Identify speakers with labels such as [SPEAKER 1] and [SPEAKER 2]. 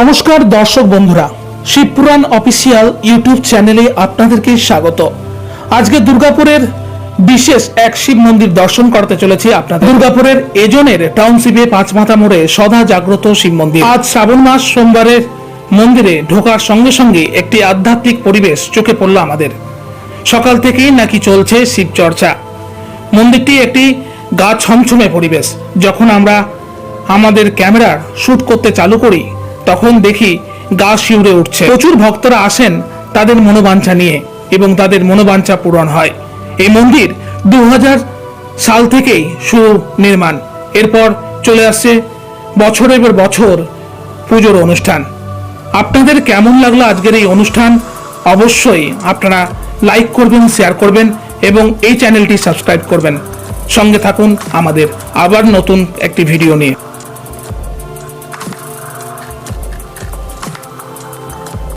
[SPEAKER 1] নমস্কার দর্শক বন্ধুরা শিবপুরাণ অফিসিয়াল ইউটিউব চ্যানেলে আপনাদেরকে স্বাগত। আজকে দুর্গাপুরের বিশেষ এক শিব মন্দির দর্শন করতে চলেছি আপনাদের। দুর্গাপুরের এজনের টাউনশিপে পাঁচমাথা মোড়ে সদা জাগ্রত শিব মন্দির। আজ শ্রাবণ মাস সোমবারের মন্দিরে ঢোকার সঙ্গে সঙ্গে একটি আধ্যাত্মিক পরিবেশ চোখে পড়ল আমাদের। সকাল থেকেই নাকি চলছে শিব চর্চা। মন্দিরটি একটি গা ছমছমে পরিবেশ, যখন আমরা আমাদের ক্যামেরার শুট করতে চালু করি তখন দেখি গা শিউরে উঠছে। প্রচুর ভক্তরা আসেন তাদের মনোবাঞ্ছা নিয়ে এবং তাদের মনোবাঞ্ছা পূরণ হয়। এই মন্দির দু হাজার সাল থেকেই শুরু নির্মাণ এরপর চলে আসছে বছরের পর বছর পুজোর অনুষ্ঠান। আপনাদের কেমন লাগল আজকের এই অনুষ্ঠান? অবশ্যই আপনারা লাইক করবেন, শেয়ার করবেন এবং এই চ্যানেলটি সাবস্ক্রাইব করবেন। সঙ্গে থাকুন আমাদের আবার নতুন একটি ভিডিও নিয়ে।